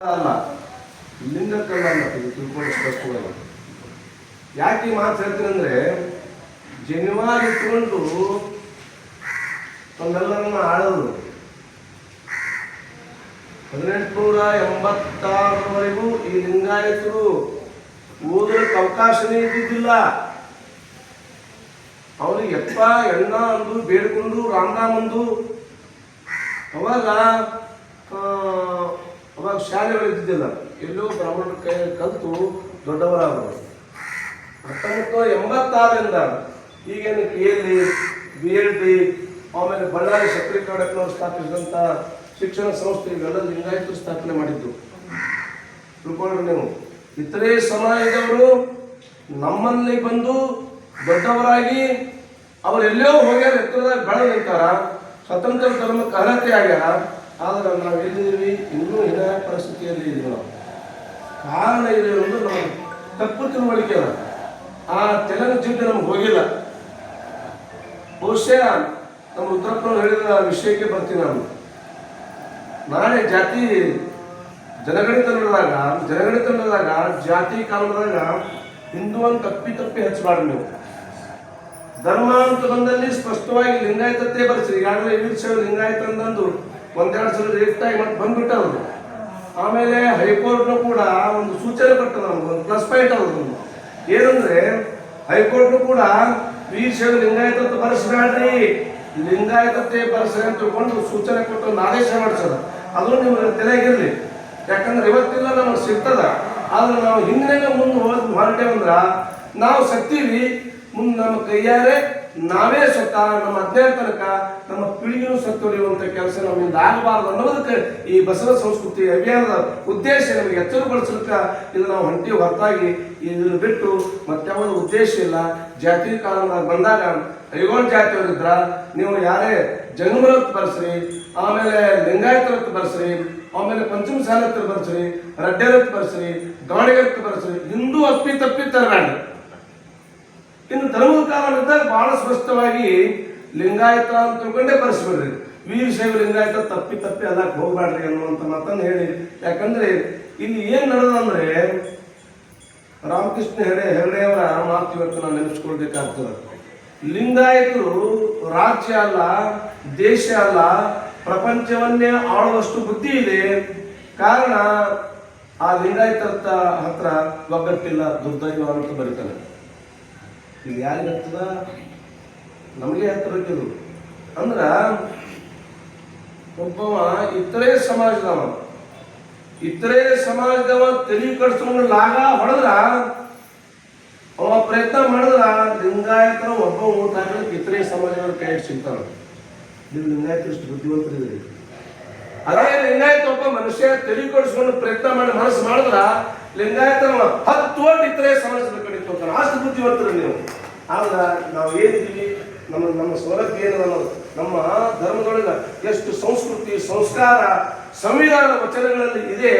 ಅಲ್ಲ ಲಿಂಗಕ್ಕಲ್ಲ ಅನ್ನೋದು ಇದು ಸ್ಪಷ್ಟವಾಗಿ ಯಾಕೆ ಈ ಮಾತು ಹೇಳ್ತೀನಂದ್ರೆ ಜನಿವಾರ ಇಟ್ಕೊಂಡು ನಮ್ಮೆಲ್ಲರನ್ನ ಆಳೋದು. ಹದಿನೆಂಟುನೂರ ಎಂಬತ್ತಾರರವರೆಗೂ ಈ ಲಿಂಗಾಯತರು ಓದಲಿಕ್ಕೆ ಅವಕಾಶನೇ ಇದ್ದಿದ್ದಿಲ್ಲ. ಅವನಿಗೆ ಎಪ್ಪ ಎಣ್ಣ ಅಂದು, ಬೇಡ್ಕೊಂಡು ರಾಮರಾಮ್ ಅಂದು, ಅವಾಗ ಅವಾಗ ಶಾಲೆಗಳು ಇದ್ದಿದ್ದಿಲ್ಲ. ಎಲ್ಲೋ ಬ್ರಾಹ್ಮಣರ ಕೈ ಕಲಿತು ದೊಡ್ಡವರಾದರು. ಹತ್ತೊಂಬತ್ತು ಎಂಬತ್ತಾರರಿಂದ ಈಗೇನು K L B L D, ಆಮೇಲೆ ಬಳ್ಳಾರಿ ಸಕ್ರಿ ಕಾಡಕ್ನವರು ಸ್ಥಾಪಿಸಿದಂಥ ಶಿಕ್ಷಣ ಸಂಸ್ಥೆ ಇವೆಲ್ಲ ಲಿಂಗಾಯತರು ಸ್ಥಾಪನೆ ಮಾಡಿದ್ದು. ತಿಳ್ಕೊಂಡ್ರೆ ನೀವು. ಇತರೆ ಸಮಾಜದವರು ನಮ್ಮಲ್ಲಿ ಬಂದು ದೊಡ್ಡವರಾಗಿ ಅವರೆಲ್ಲೋ ಹೋಗ್ಯಾರ ಎತ್ತರದಾಗ ಬೆಳೆದ ನಿಂತಾರ ಸ್ವತಂತ್ರ ಧರ್ಮಕ್ಕೆ ಅರ್ಹತೆ ಆಗ್ಯಾರ. ಆದ್ರೆ ನಾವು ಎಲ್ಲಿದ್ದೀವಿ ಇನ್ನೂ ಹೀನಾಯ ಪರಿಸ್ಥಿತಿಯಲ್ಲಿ ಇದ್ದೀವಿ ನಾವು. ಕಾರಣ ಇದೆ ಒಂದು ನಾವು ತಪ್ಪು ತಿಳುವಳಿಕೆ ಆ ತೆಲಂಗ ಜೀವನ ನಮ್ಗೆ ಹೋಗಿಲ್ಲ. ಬಹುಶಃ ನಮ್ಮ ಉತ್ತರಪ್ಪನವ್ರು ಹೇಳಿದ ವಿಷಯಕ್ಕೆ ಬರ್ತೀನಿ ನಾನು. ನಾಳೆ ಜಾತಿ ಜನಗಣಿತ ನಡೆದಾಗ ಜನಗಣಿತ ನಡೆದಾಗ ಜಾತಿ ಕಾಲದಾಗ ಹಿಂದೂ ಅಂತ ತಪ್ಪಿ ತಪ್ಪಿ ಹಚ್ಚಬಾರ್ದು ನೀವು. ಧರ್ಮ ಅಂತ ಬಂದಲ್ಲಿ ಸ್ಪಷ್ಟವಾಗಿ ಲಿಂಗಾಯತತೆ ಬರ್ಸಿ ಈಗಾಗಲೇ ವೀರಶೈವ ಲಿಂಗಾಯತ ಅಂತಂದು ಒಂದೆರಡು ಸಲ ಲಿಫ್ಟ್ ಆಗಿ ಮತ್ತೆ ಬಂದ್ಬಿಟ್ಟವ್ರು. ಆಮೇಲೆ ಹೈಕೋರ್ಟ್ನು ಕೂಡ ಒಂದು ಸೂಚನೆ ಕೊಟ್ಟದ ನಮ್ಗೆ ಒಂದು ಪ್ಲಸ್ ಪಾಯಿಂಟ್ ಅವ್ರದ್ದು ಏನಂದ್ರೆ ಹೈಕೋರ್ಟ್ನು ಕೂಡ ವೀರಶೈವ ಲಿಂಗಾಯತ ಬರ್ಸ್ಬೇಡ್ರಿ. ಲಿಂಗಾಯತತೆ ಬರ್ಸ್ರಿ ಅಂತ ತಿಳ್ಕೊಂಡು ಸೂಚನೆ ಕೊಟ್ಟು ಒಂದು ಆದೇಶ ಮಾಡಿಸೋದು. ಅದು ನಿಮ್ಗೆ ತಲೆಗಿರ್ಲಿ ಯಾಕಂದ್ರೆ ಇವತ್ತಿಲ್ಲ ನಮಗೆ ಸಿಗ್ತದ. ಆದ್ರೆ ನಾವು ಹಿಂದಿನ ಮುಂದೆ ಹೋದ್ ಹೊರಟೇವಂದ್ರ ನಾವು ಸತ್ತೀವಿ. ಮುಂದೆ ನಮ್ಮ ಕೈಯಾರೆ ನಾವೇ ಸ್ವತಃ ನಮ್ಮ ಅಜ್ಞಾನ ತನಕ ನಮ್ಮ ಪೀಳಿಗೆನು ಸತ್ತು ಹೊಡೆಯುವಂತ ಕೆಲಸ ನಮ್ಮಿಂದ ಆಗಬಾರದು ಅನ್ನೋದಕ್ಕೆ ಈ ಬಸವ ಸಂಸ್ಕೃತಿ ಅಭಿಯಾನದ ಉದ್ದೇಶ ನಮಗೆ ಎಚ್ಚರಗೊಳಿಸಲಿಕ್ಕೆ ಇದು ನಾವು ಹೊಂಟಿ ಹೊರತಾಗಿ ಇದನ್ನು ಬಿಟ್ಟು ಮತ್ಯಾವುದು ಉದ್ದೇಶ ಇಲ್ಲ. ಜಾತಿ ಕಾಲದಾಗ ಬಂದಾಗ ಐಗೋಳ್ ಜಾತಿಯವರಿದ್ರ ನೀವು ಯಾರೇ ಜಂಗಮರತ್ ಬರ್ಸ್ರಿ, ಆಮೇಲೆ ಲಿಂಗಾಯತರತ್ ಬರ್ಸ್ರಿ, ಆಮೇಲೆ ಪಂಚಮ ಸಾಲತ್ರ ಬರ್ಸ್ರಿ ರಡ್ಡೆರತ್ ಬರ್ಸ್ರಿ ಗಾಣಿಗರತ್ ಬರ್ಸ್ರಿ, ಹಿಂದೂ ಅಪ್ಪಿ ತಪ್ಪಿ ತರಬೇಡ್ರಿ ಇನ್ನು ಧರ್ಮದ ಅಂತ ಬಹಳ ಸ್ಪಷ್ಟವಾಗಿ ಲಿಂಗಾಯತ ಅಂತ ತಿಳ್ಕೊಂಡೇ ಬರ್ಸ್ಬಿಡ್ರಿ. ವೀರಶೈವ ಲಿಂಗಾಯತ ತಪ್ಪಿ ತಪ್ಪಿ ಅದಕ್ಕೆ ಹೋಗ್ಬೇಡ್ರಿ ಅನ್ನುವಂಥ ಮಾತನ್ನು ಹೇಳಿ. ಯಾಕಂದ್ರೆ ಇಲ್ಲಿ ಏನ್ ನಡೆದಂದ್ರೆ ರಾಮಕೃಷ್ಣ ಹೆಗಡೆ ಹೆಗಡೆಯವರ ಮಾತು ಇವತ್ತು ನಾನು ನೆನೆಸ್ಕೊಳ್ಬೇಕಾಗ್ತದೆ. ಲಿಂಗಾಯತರು ರಾಜ್ಯ ಅಲ್ಲ, ದೇಶ ಅಲ್ಲ, ಪ್ರಪಂಚವನ್ನೇ ಆಳುವಷ್ಟು ಬುದ್ಧಿ ಇದೆ. ಕಾರಣ ಆ ಲಿಂಗಾಯತರ ಹತ್ರ ಒಗ್ಗಟ್ಟಿಲ್ಲ, ದುರ್ದೈವ ಅಂತ ಬರೀತಾನೆ ಇದು ಯಾರಿಗೆ ಹತ್ತದ ನಮಗೆ ಹತ್ತಬೇಕಿದು ಅಂದ್ರೆ, ಒಬ್ಬವ ಇತರೆ ಸಮಾಜದವ. ಇತರೆ ಸಮಾಜದವ ತಲೆ ಕಡಿಸ್ಕೊಂಡು ಲಾಗ ಹೊಡೆದ್ರ, ಅವ ಪ್ರಯತ್ನ ಮಾಡಿದ್ರ ಲಿಂಗಾಯತ ಒಬ್ಬ ಊಟ ಇತರೆ ಸಮಾಜದವ್ರ ಕೈ ಸಿಗ್ತಾವ ನೀವು ಲಿಂಗಾಯತರು ಇಷ್ಟು ಬುದ್ಧಿವಂತರಿದ್ದೀರಿ? ಅದೇ ಲಿಂಗಾಯತ ಒಬ್ಬ ಮನುಷ್ಯ ತಿಳಿಕೊಡಿಸ್ಕೊಂಡು ಪ್ರಯತ್ನ ಮಾಡಿ ಮನಸ್ಸು ಮಾಡಿದ್ರ ಲಿಂಗಾಯತ ಹತ್ತು ಓಟ್ ಇದ್ರೆ ಸಮಾಜದ ಕಡೆ ಅಂತ ಅಷ್ಟು ಬುದ್ಧಿವಂತರು ನೀವು. ಆದ್ರ ನಾವು ಏನಿದ್ದೀವಿ? ನಮ್ಮ ನಮ್ಮ ಸ್ವರಕ್ಕೆ ಏನು ಅನ್ನೋದು? ನಮ್ಮ ಧರ್ಮದೊಳಗೆ ಎಷ್ಟು ಸಂಸ್ಕೃತಿ, ಸಂಸ್ಕಾರ, ಸಂವಿಧಾನ ವಚನಗಳಲ್ಲಿ ಇದೆ,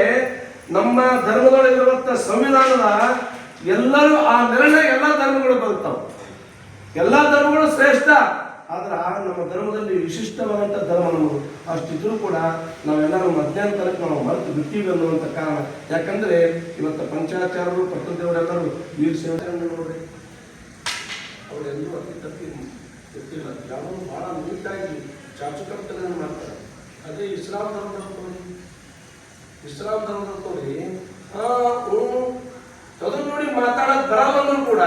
ನಮ್ಮ ಧರ್ಮದೊಳಗಿರುವಂಥ ಸಂವಿಧಾನದ ಎಲ್ಲರೂ ಆ ನಿರ್ಣಯ ಎಲ್ಲ ಧರ್ಮಗಳು ಬರುತ್ತವೆ. ಎಲ್ಲ ಧರ್ಮಗಳು ಶ್ರೇಷ್ಠ. ಆದ್ರೆ ಆ ನಮ್ಮ ಧರ್ಮದಲ್ಲಿ ವಿಶಿಷ್ಟವಾದಂಥ ಧರ್ಮ ನಮ್ಮದು ಅಷ್ಟಿದ್ರೂ ಕೂಡ ನಾವೆಲ್ಲರೂ ಮಧ್ಯಾಹ್ನತನಕ್ಕೆ ನಾವು ಮರೆತು ಬಿಟ್ಟಿವಿ ಅನ್ನುವಂಥ ಕಾರಣ. ಯಾಕಂದ್ರೆ ಇವತ್ತು ಪಂಚಾಚಾರರು ಪಟ್ಟದೇವರೆಲ್ಲರೂ ವೀರ ಸೇವೆ ನೋಡ್ರಿ. ಅವರೆಲ್ಲರೂ ಅತಿ ತಪ್ಪಿ ಗೊತ್ತಿಲ್ಲ. ಯಾವ ಬಹಳ ನೀಟಾಗಿ ಚಾಚುಕರ್ತನ ಮಾಡ್ತಾರೆ. ಅದೇ ಇಸ್ಲಾಂ ಧರ್ಮದ ತೋರಿ ಇಸ್ಲಾಂ ಧರ್ಮದ ತೋರಿ ಆ ಹ್ಞೂ ಅದನ್ನ ನೋಡಿ ಮಾತಾಡೋದು ಬರಲ್ಲಂದ್ರೂ ಕೂಡ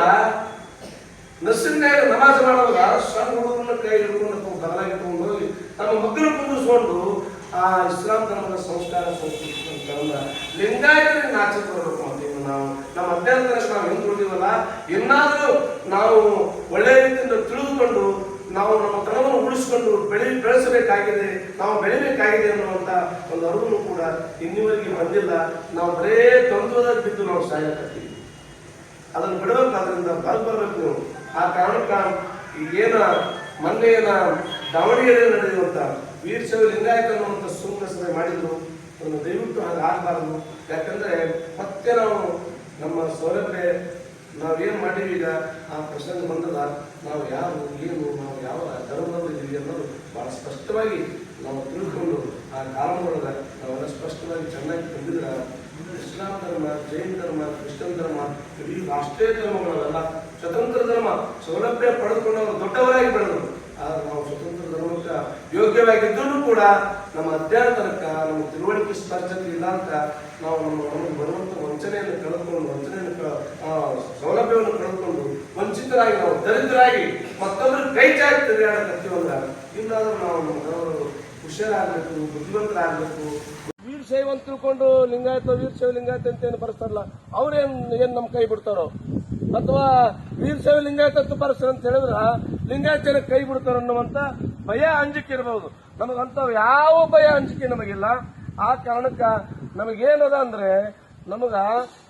ನಸಿನ್ಯಾಗ ನಮಾಜ್ ಮಾಡುವಾಗ ಸಣ್ಣ ಹುಡುಗರನ್ನ ಕೈ ಹಿಡ್ಕೊಂಡು ಬದಲಾಗಿ ತಗೊಂಡು ಹೋಗಿ ತಮ್ಮ ಮಕ್ಕಳು ಕುಂದಿಸ್ಕೊಂಡು ಆ ಇಸ್ಲಾಂ ಧರ್ಮದ ಸಂಸ್ಕಾರ ಸಂಸ್ಕೃತಿ ಲಿಂಗಾಯತರಿಗೆ ನಾಚಕ್ ಬರಬೇಕು ಅಂತೀವಿ ನಾವು ನಮ್ಮ ಅಭ್ಯಂತರ ನಾವು ಹೆಂಗ್ ದುಡಿದೀವಲ್ಲ ಇನ್ನಾದರೂ ನಾವು ಒಳ್ಳೆ ರೀತಿಯಿಂದ ತಿಳಿದುಕೊಂಡು ನಾವು ನಮ್ಮ ತನವನ್ನು ಉಳಿಸ್ಕೊಂಡು ಬೆಳೆ ಬೆಳೆಸಬೇಕಾಗಿದೆ, ನಾವು ಬೆಳಿಬೇಕಾಗಿದೆ ಅನ್ನುವಂಥ ಒಂದು ಅರಿವು ಕೂಡ ಇನ್ನಿವರೆಗೆ ಬಂದಿಲ್ಲ. ನಾವು ಬರೇ ದ್ವಂದ್ವದಾಗ ಬಿದ್ದು ನಾವು ಸಾಯಕತ್ತೀವಿ. ಅದನ್ನು ಬಿಡಬೇಕಾದ್ರಿಂದ ಅದರಿಂದ ಬರ್ಬರ್ಬೇಕು ನೀವು. ಆ ಕಾರಣಕ್ಕೆ ಈಗೇನ ದಾವಣಗೆರೆ ದಾವಣಗೆರೆಯಲ್ಲಿ ನಡೆಯುವಂತ ವೀರಶೈವ ಲಿಂಗಾಯತ ಅನ್ನುವಂಥ ಸುಂದರ ಮಾಡಿದ್ರು. ಅದನ್ನು ದಯವಿಟ್ಟು ಹಾಗೆ ಆಗಬಾರದು. ಯಾಕಂದ್ರೆ ಮತ್ತೆ ನಾವು ನಮ್ಮ ಸೌಲಭ್ಯ ನಾವೇನು ಮಾಡೀವಿ ಈಗ, ಆ ಪ್ರಸಂಗ ಬಂದದ ನಾವು ಯಾರು, ಏನು, ನಾವು ಯಾವ ಧರ್ಮದಲ್ಲಿ ಇದೀವಿ ಅನ್ನೋದು ಬಹಳ ಸ್ಪಷ್ಟವಾಗಿ ನಾವು ತಿಳ್ಕೊಂಡು ಆ ಕಾಲದೊಳಗೆ ನಾವೆಲ್ಲ ಸ್ಪಷ್ಟವಾಗಿ ಚೆನ್ನಾಗಿ ತಂದಿದ್ರೆ ಇಸ್ಲಾಂ ಧರ್ಮ, ಜೈನ್ ಧರ್ಮ ಕ್ರಿಶ್ಚನ್ ಧರ್ಮ, ಇಡೀ ರಾಷ್ಟ್ರೀಯ ಧರ್ಮಗಳವೆಲ್ಲ ಸ್ವತಂತ್ರ ಧರ್ಮ, ಸೌಲಭ್ಯ ಪಡೆದುಕೊಂಡವರು ದೊಡ್ಡವರಾಗಿ ಬೆಳೆದರು. ಆದ್ರೆ ನಾವು ಸ್ವತಂತ್ರ ಧರ್ಮಕ್ಕೆ ಯೋಗ್ಯವಾಗಿದ್ದರೂ ಕೂಡ ನಮ್ಮ ಅಧ್ಯಾತ್ಮಕ ನಮ್ಮ ತಿಳುವಳಿಕೆ ಸ್ಪರ್ಧತೆ ಇಲ್ಲ ಅಂತ ನಾವು ನಮ್ಮ ನಮಗೆ ಬರುವಂಥ ವಂಚನೆಯನ್ನು ಕಳೆದುಕೊಂಡು, ವಂಚನೆಯನ್ನು ಸೌಲಭ್ಯವನ್ನು ಕಳೆದುಕೊಂಡು ವಂಚಿತರಾಗಿ ನಾವು ದರಿದ್ರಾಗಿ ಮತ್ತೊಬ್ಬರು ಕೈ ಚಾಚಿ ತಿರುಗಾಡಕತ್ತೀವಲ್ಲ ಇಲ್ಲಾದ್ರೂ ನಾವು ನಮ್ಮ ಗೌರವರು ಹುಷಾರಾಗಬೇಕು, ಬುದ್ಧಿವಂತರಾಗಬೇಕು. ವೀರಶೈವ ಅಂತ ತಿಳ್ಕೊಂಡು ಲಿಂಗಾಯತ ವೀರಶೈವ ಲಿಂಗಾಯತ ಅಂತ ಏನು ಬರ್ತಾರಲ್ಲ ಅವ್ರೇನ್ ಏನ್ ನಮ್ಮ ಕೈ ಬಿಡ್ತಾರೋ? ಅಥವಾ ವೀರಶೈವ ಲಿಂಗಾಯತ ಅಂತ ಅಂತ ಹೇಳಿದ್ರ ಲಿಂಗಾಯತ ಕೈ ಬಿಡ್ತಾರ ಅನ್ನುವಂತ ಭಯ ಅಂಜಿಕೆ ಇರಬಹುದು ನಮಗಂತ ಯಾವ ಭಯ ಅಂಜಿಕೆ ನಮಗಿಲ್ಲ. ಆ ಕಾರಣಕ್ಕ ನಮಗೇನದ ಅಂದ್ರೆ, ನಮಗ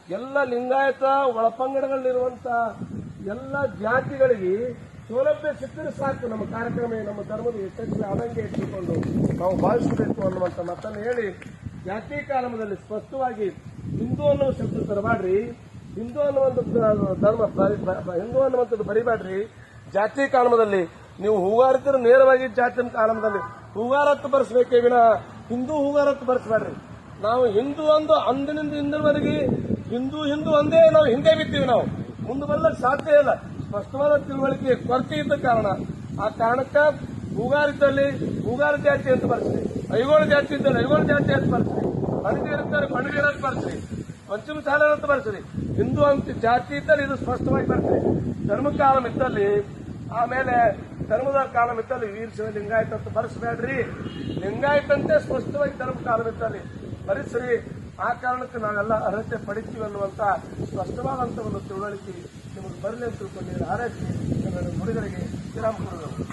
ಎಲ್ಲ ಲಿಂಗಾಯತ ಒಳಪಂಗಡಗಳಲ್ಲಿರುವಂತ ಎಲ್ಲ ಜಾತಿಗಳಿಗೆ ಸೌಲಭ್ಯ ಸಿಕ್ಕರೆ ಸಾಕು. ನಮ್ಮ ಕಾರ್ಯಕ್ರಮ ನಮ್ಮ ಧರ್ಮದ ಯಶಸ್ವಿ ಆದಂಗೆ ಇಟ್ಟುಕೊಂಡು ನಾವು ಭಾವಿಸಬೇಕು ಅನ್ನುವಂಥ ಮಾತನ್ನು ಹೇಳಿ, ಜಾತಿ ಕಾಲಮದಲ್ಲಿ ಸ್ಪಷ್ಟವಾಗಿ ಹಿಂದೂ ಅನ್ನೋ ಶಬ್ದ ತರಬೇಡ್ರಿ ಹಿಂದೂ ಅನ್ನುವಂಥದ್ದು ಧರ್ಮ ಹಿಂದೂ ಅನ್ನುವಂಥದ್ದು ಬರಿಬೇಡ್ರಿ. ಜಾತಿ ಕಾಲಮದಲ್ಲಿ ನೀವು ಹೂಗಾರಿದ್ರೆ ನೇರವಾಗಿ ಜಾತಿ ಕಾಲಮದಲ್ಲಿ ಹೂಗಾರತ್ತು ಬರೆಸಬೇಕೇ ವಿನ ಹಿಂದೂ ಹೂಗಾರತ್ತು ಬರೆಸಬೇಡ್ರಿ. ನಾವು ಹಿಂದೂ ಅಂದು ಅಂದಿನಿಂದ ಇಂದಿನವರೆಗೆ ಹಿಂದೂ ಹಿಂದೂ ಅಂದೇ ನಾವು ಹಿಂದೆ ಬಿದ್ದೀವಿ ನಾವು. ಮುಂದೆ ಬರ್ಲಿಕ್ಕೆ ಸಾಧ್ಯ ಇಲ್ಲ. ಸ್ಪಷ್ಟವಾದ ತಿಳುವಳಿಕೆ, ಕೊರತೆ ಇದ್ದ ಕಾರಣ. ಆ ಕಾರಣಕ್ಕೆ ಹೂಗಾರಿದ್ದಲ್ಲಿ ಹೂಗಾರ ಜಾತಿ ಅಂತ ಬರ್ತೀವಿ ಐಗೋಳ ಜಾತಿ ಇದ್ದಲ್ಲಿ ಐಗೋಳ ಜಾತಿ ಅಂತ ಬರ್ತೀವಿ ಬಣಗೀರ್ ಇರ್ತಾರೆ ಬಣಗೀರ್ ಅಂತ ಬರ್ತೀವಿ ಪಂಚಮ ಸಾಲ ಅಂತ ಬರ್ತದೆ. ಹಿಂದೂ ಅಂತ ಜಾತಿ ಇದ್ದಲ್ಲಿ ಇದು ಸ್ಪಷ್ಟವಾಗಿ ಬರ್ತದೆ. ಧರ್ಮ ಕಾಲಂ ಇದ್ದಲ್ಲಿ, ಆಮೇಲೆ ಧರ್ಮದ ಕಾಲಂ ಇದ್ದಲ್ಲಿ ವೀರಶೈವ ಲಿಂಗಾಯತ ಅಂತ ಬರೆಸಬೇಡ್ರಿ. ಲಿಂಗಾಯತಂತೆ ಸ್ಪಷ್ಟವಾಗಿ ಧರ್ಮ ಕಾಲಂ ಇದ್ದಲ್ಲಿ ಬರೆಸ್ರಿ. ಆ ಕಾರಣಕ್ಕೆ ನಾವೆಲ್ಲ ಅರ್ಹತೆ ಪಡಿತೀವಿ ಅನ್ನುವಂತ ಸ್ಪಷ್ಟವಾದಂತ ಒಂದು ತಿಳುವಳಿಕೆ ನಿಮಗೆ ಬರಲಿ ಅಂತ ತಿಳ್ಕೊಂಡಿದ್ದಾರೆ. ಹಾರೈಸಿ ಹುಡುಗರಿಗೆ ವಿರಾಮ ಕೊಡೋದು